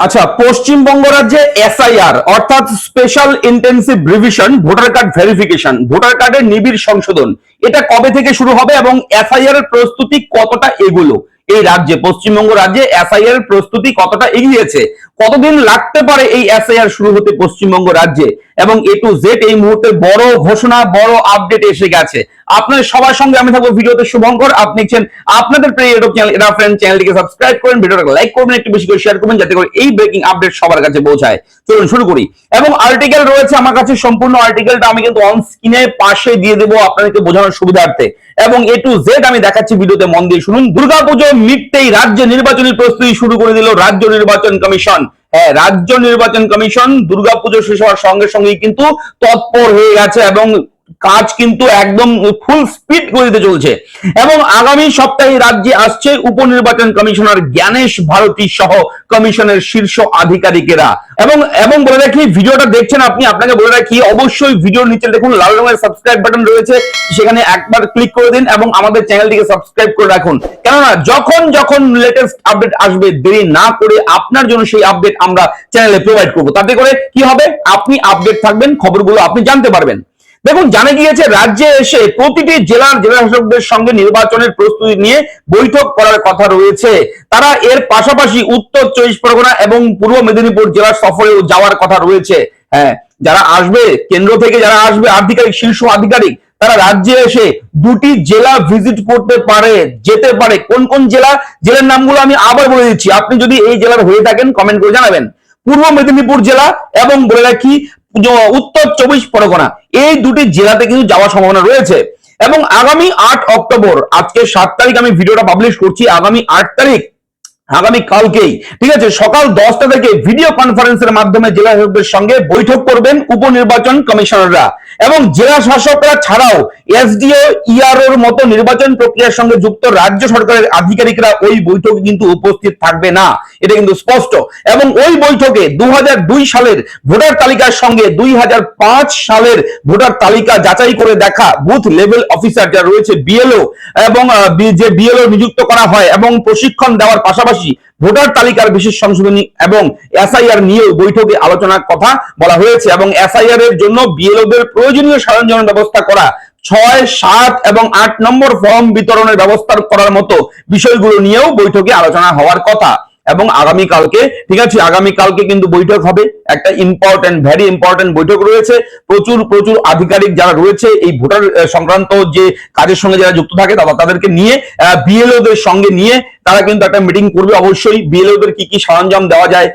আচ্ছা পশ্চিমবঙ্গ রাজ্যে এসআইআর অর্থাৎ special intensive revision voter card verification voter কার্ডের নিবিড় সংশোধন। এটা কবে থেকে শুরু হবে এবং এসআইআর এর প্রস্তুতি কতটা এগুলো? এই রাজ্যে, পশ্চিমবঙ্গ রাজ্যে এসআইআর এর প্রস্তুতি কতটা এগিয়েছে? কতদিন লাগতে পারে এই এসআইআর শুরু হতে পশ্চিমবঙ্গ রাজ্যে? এবং এ টু জেড এই মুহূর্তে বড় ঘোষণা, বড় আপডেট এসে গেছে। আপনাদের সবার সঙ্গে আমি থাকব ভিডিওতে শুভঙ্কর। আপনি দেখছেন আপনাদের প্রিয় ইউটিউব চ্যানেল এরা ফ্রেন্ড চ্যানেলটিকে সাবস্ক্রাইব করেন, ভিডিওটাকে লাইক করবেন একটু বেশি করে শেয়ার করবেন যাতে করে এই ব্রেকিং আপডেট সবার কাছে পৌঁছায়। চলুন শুরু করি। এবং আর্টিকেল রয়েছে আমার কাছে, সম্পূর্ণ আর্টিকেলটা আমি কিন্তু অন স্ক্রিনে পাশে দিয়ে দেবো আপনাদেরকে বোঝানোর সুবিধার্থে। এবং এ টু জেড আমি দেখাচ্ছি ভিডিওতে, মন দিয়ে শুনুন। দুর্গাপুজো মিটতেই রাজ্যে নির্বাচনী প্রস্তুতি শুরু করে দিল রাজ্য নির্বাচন কমিশন। হ্যাঁ রাজ্য নির্বাচন কমিশন দুর্গাপুজো শেষ হওয়ার সঙ্গে সঙ্গেই কিন্তু তৎপর হয়ে গেছে এবং কাজ কিন্তু একদম ফুল স্পিড গতিতে চলছে। এবং আগামী সপ্তাহে রাজ্যে আসছে উপনির্বাচন কমিশনার জ্ঞানেশ ভারতী সহ কমিশনের শীর্ষ আধিকারিকেরা। এবং এবং বলে রাখি, ভিডিওটা দেখছেন আপনি, আপনাকে বলে রাখি, অবশ্যই ভিডিওর নিচে দেখুন, লাল রঙের সাবস্ক্রাইব বাটন রয়েছে, সেখানে একবার ক্লিক করে দিন এবং আমাদের চ্যানেলটিকে সাবস্ক্রাইব করে রাখুন। কেননা, যখন যখন লেটেস্ট আপডেট আসবে, দেরি না করে আপনার জন্য সেই আপডেট আমরা চ্যানেলে প্রোভাইড করব। তাতে করে কি হবে? আপনি আপডেট থাকবেন, খবরগুলো আপনি জানতে পারবেন। দেখুন, জানা গিয়েছে রাজ্যে এসে প্রতিটি জেলার জেলা শাসকদের সঙ্গে নির্বাচনের প্রস্তুতি নিয়ে বৈঠক করার কথা রয়েছে। তারা এর পাশাপাশি উত্তর চব্বিশ পরগনা এবং পূর্ব মেদিনীপুর জেলার সফরেও যাওয়ার কথা রয়েছে। হ্যাঁ যারা আসবে, কেন্দ্র থেকে যারা আসবে, আধিকারিক, শীর্ষ আধিকারিক, তারা রাজ্যে এসে দুটি জেলা ভিজিট করতে পারে, যেতে পারে। কোন কোন জেলা? জেলার নামগুলো আমি আবার বলে দিচ্ছি। আপনি যদি এই জেলার হয়ে থাকেন কমেন্ট করে জানাবেন। পূর্ব মেদিনীপুর জেলা এবং বলে রাখি উত্তর চব্বিশ পরগনা। এই দুটি জেলাতে কিন্তু যাওয়ার সম্ভাবনা রয়েছে। এবং আগামী আট অক্টোবর, আজকে সাত তারিখ আমি ভিডিওটা পাবলিশ করছি, আগামী আট তারিখ আগামী কালকেই, ঠিক আছে? সকাল দশটা থেকে ভিডিও কনফারেন্সের মাধ্যমে জেলা শাসকদের সঙ্গে বৈঠক করবেন উপনির্বাচন কমিশনাররা এবং জেলা শাসকরা ছাড়াও এসডিও ইআরওর মতো নির্বাচন প্রক্রিয়ার সঙ্গে যুক্ত রাজ্য সরকারের আধিকারিকরা ওই বৈঠকে কিন্তু উপস্থিত থাকবে না। এটা কিন্তু স্পষ্ট। এবং ওই বৈঠকে দু হাজার দুই সালের ভোটার তালিকার সঙ্গে দুই হাজার পাঁচ সালের ভোটার তালিকা যাচাই করে দেখা বুথ লেভেল অফিসার যারা রয়েছে বিএলও এবং যে বিএলও নিযুক্ত করা হয় এবং প্রশিক্ষণ দেওয়ার পাশাপাশি ভোটার তালিকার বিশেষ সংশোধনী এবং এসআইআর নিয়েও বৈঠকে আলোচনার কথা বলা হয়েছে এবং এসআইআর এর জন্য বিএলওদের প্রয়োজনীয় সরঞ্জামের ব্যবস্থা করা, ছয়, সাত এবং আট নম্বর ফর্ম বিতরণের ব্যবস্থা করার মতো বিষয়গুলো নিয়েও বৈঠকে আলোচনা হওয়ার কথা। এবং আগামী কালকে ঠিক আছে আগামী কালকে কিন্তু বৈঠক হবে। একটা ইম্পর্টেন্ট ভেরি ইম্পর্টেন্ট বৈঠক রয়েছে। প্রচুর প্রচুর আধিকারিক যারা রয়েছে এই ভোটার সংক্রান্ত যে কাজের সঙ্গে যারা যুক্ত থাকে তারা তাদেরকে নিয়ে বিএলও দের সঙ্গে নিয়ে তারা কিন্তু একটা মিটিং করবে। অবশ্যই বিএলওদের কি কি সরঞ্জাম দেওয়া যায়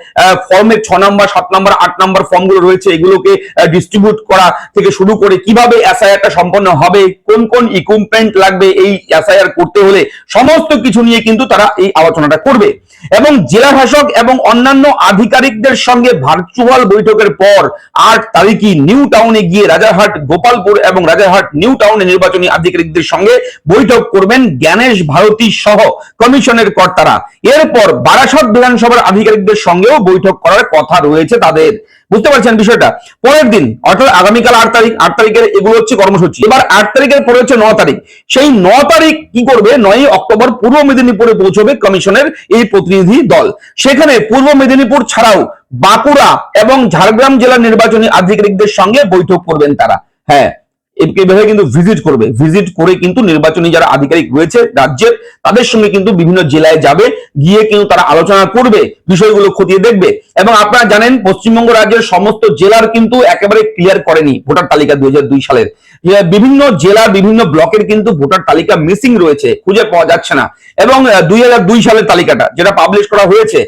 ফর্মের ছ নম্বর সাত নম্বর আট নম্বর ফর্মগুলো রয়েছে, এগুলোকে ডিস্ট্রিবিউট করা থেকে শুরু করে কীভাবে এসআইআরটা সম্পন্ন হবে, কোন কোন ইকুইপমেন্ট লাগবে, এই এসআইআর করতে হলে সমস্ত কিছু নিয়ে কিন্তু তারা এই আলোচনাটা করবে। এবং জেলা শাসক এবং অন্যান্য আধিকারিকদের সঙ্গে ভার্চুয়াল বৈঠকের পর আট তারিখই নিউ টাউনে গিয়ে রাজারহাট, গোপালপুর এবং রাজারহাট নিউ টাউনে নির্বাচনী আধিকারিকদের সঙ্গে বৈঠক করবেন জ্ঞানেশ ভারতী সহ কমিশনের কর্তারা। এরপর বারাসত বিধানসভার আধিকারিকদের সঙ্গেও বৈঠক করার কথা রয়েছে তাদের। বুঝতে পারছেন বিষয়টা? পরের দিন, অর্থাৎ আগামীকাল আট তারিখ, আট তারিখের এগুলো হচ্ছে কর্মসূচি। এবার আট তারিখের পরে হচ্ছে ন তারিখ। সেই ন তারিখ কি করবে? নয় অক্টোবর পূর্ব মেদিনীপুরে পৌঁছবে কমিশনের এই প্রতিনিধি দল। সেখানে পূর্ব মেদিনীপুর ছাড়াও বাঁকুড়া এবং ঝাড়গ্রাম জেলার নির্বাচনী আধিকারিকদের সঙ্গে বৈঠক করবেন তারা। হ্যাঁ এভাবে কিন্তু ভিজিট করবে। ভিজিট করে কিন্তু নির্বাচনী যারা আধিকারিক রয়েছে রাজ্যের, তাদের সঙ্গে কিন্তু বিভিন্ন জেলায় যাবে, গিয়ে কিন্তু তারা আলোচনা করবে, বিষয়গুলো খতিয়ে দেখবে। এবং আপনারা জানেন, পশ্চিমবঙ্গ রাজ্যের সমস্ত জেলার কিন্তু একেবারে ক্লিয়ার করেনি ভোটার তালিকা দুই হাজার দুই সালের। বিভিন্ন জেলা বিভিন্ন ব্লকের কিন্তু ভোটার তালিকা মিসিং রয়েছে, খুঁজে পাওয়া যাচ্ছে না। এবং দুই হাজার দুই সালের তালিকাটা, যেটা পাবলিশ করা হয়েছে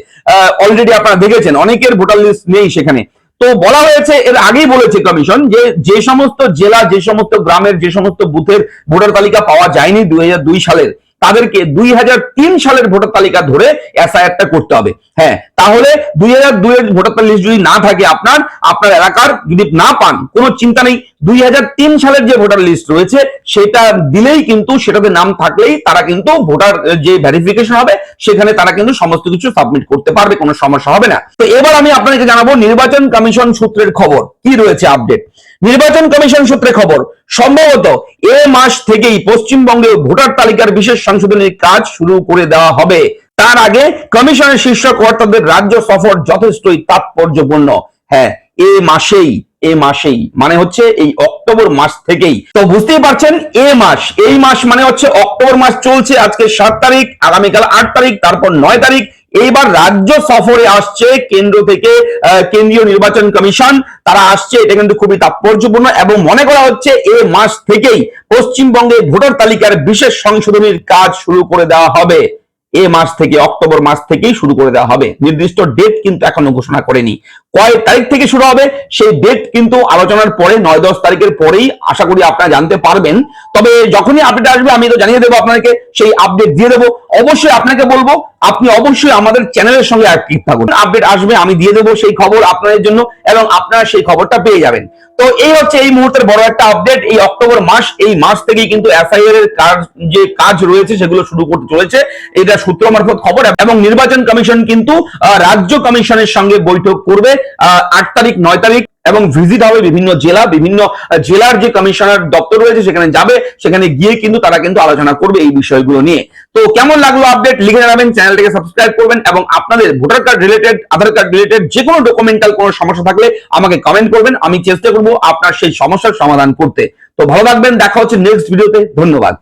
অলরেডি আপনারা দেখেছেন, অনেকের ভোটার লিস্ট নেই সেখানে। তো বলা হয়েছে, এর আগেই বলেছে কমিশন যে যে সমস্ত জেলা, যে সমস্ত গ্রামের, যে সমস্ত বুথের ভোটার তালিকা পাওয়া যায়নি দুই সালের, তাদেরকে দুই হাজার তিন সালের ভোটার তালিকা ধরে এসআইআরটা করতে হবে। হ্যাঁ তাহলে দুই হাজার দুই এর ভোটার লিস্ট যদি না থাকে আপনার আপনার এলাকার যদি না পান, কোনো চিন্তা নেই। দুই হাজার তিন সালের যে ভোটার লিস্ট রয়েছে সেটা দিলেই কিন্তু সেটাতে নাম থাকলেই তারা কিন্তু ভোটার যে ভেরিফিকেশন হবে, সেখানে তারা কিন্তু সমস্ত কিছু সাবমিট করতে পারবে, কোনো সমস্যা হবে না। তো এবার আমি আপনাকে জানাব নির্বাচন কমিশন সূত্রের খবর। কি রয়েছে আপডেট নির্বাচন কমিশন সূত্রে খবর, সম্ভবত এ মাস থেকেই পশ্চিমবঙ্গে ভোটার তালিকার বিশেষ সংশোধনের কাজ শুরু করে দেওয়া হবে। তার আগে কমিশনের শীর্ষ কর্তাদের রাজ্য সফর যথেষ্টই তাৎপর্যপূর্ণ। হ্যাঁ এ মাসেই এ মাসেই মানে হচ্ছে এই অক্টোবর মাস থেকেই। তো বুঝতেই পারছেন, এ মাস, এই মাস মানে হচ্ছে অক্টোবর মাস চলছে আজকে সাত তারিখ, আগামীকাল আট তারিখ, তারপর নয় তারিখ। এইবার রাজ্য সফরে আসছে কেন্দ্র থেকে কেন্দ্রীয় নির্বাচন কমিশন। তারা আসছে, এটা কিন্তু খুবই তাৎপর্যপূর্ণ এবং মনে করা হচ্ছে এ মাস থেকেই পশ্চিমবঙ্গে ভোটার তালিকার বিশেষ সংশোধনীর কাজ শুরু করে দেওয়া হবে। এ মাস থেকে, অক্টোবর মাস থেকেই শুরু করে দেওয়া হবে। নির্দিষ্ট ডেট কিন্তু এখনও ঘোষণা করেনি। কয় তারিখ থেকে শুরু হবে সেই ডেট কিন্তু আলোচনার পরে নয় দশ তারিখের পরেই আশা করি আপনারা জানতে পারবেন। তবে যখনই আপডেট আসবে, আমি তো জানিয়ে দেবো আপনাকে সেই আপডেট দিয়ে দেবো। অবশ্যই আপনাকে বলব, আপনি অবশ্যই আমাদের চ্যানেলের সঙ্গে অ্যাক্টিভ থাকুন। আপডেট আসবে, আমি দিয়ে দেবো সেই খবর আপনাদের জন্য এবং আপনারা সেই খবরটা পেয়ে যাবেন। তো এই হচ্ছে এই মুহূর্তের বড় একটা আপডেট এই অক্টোবর মাস, এই মাস থেকেই কিন্তু এসআইআর এর কাজ, যে কাজ রয়েছে, সেগুলো শুরু করতে চলেছে। এটা সূত্র মারফত খবর এবং নির্বাচন কমিশন কিন্তু রাজ্য কমিশনের সঙ্গে বৈঠক করবে। আট তারিখ, নয় তারিখ এবং ভিজিট হবে বিভিন্ন জেলা, বিভিন্ন জেলার যে কমিশনার দপ্তর রয়েছে সেখানে যাবে, সেখানে গিয়ে কিন্তু তারা কিন্তু আলোচনা করবে এই বিষয়গুলো নিয়ে। তো কেমন লাগল আপডেট লিখে জানাবেন, চ্যানেলটিকে সাবস্ক্রাইব করবেন এবং আপনাদের voter card related Aadhaar card related যে কোনো ডকুমেন্টাল কোনো সমস্যা থাকলে আমাকে কমেন্ট করবেন, আমি চেষ্টা করব আপনার সেই সমস্যার সমাধান করতে। তো ভালো থাকবেন, দেখা হচ্ছে নেক্সট ভিডিওতে ধন্যবাদ।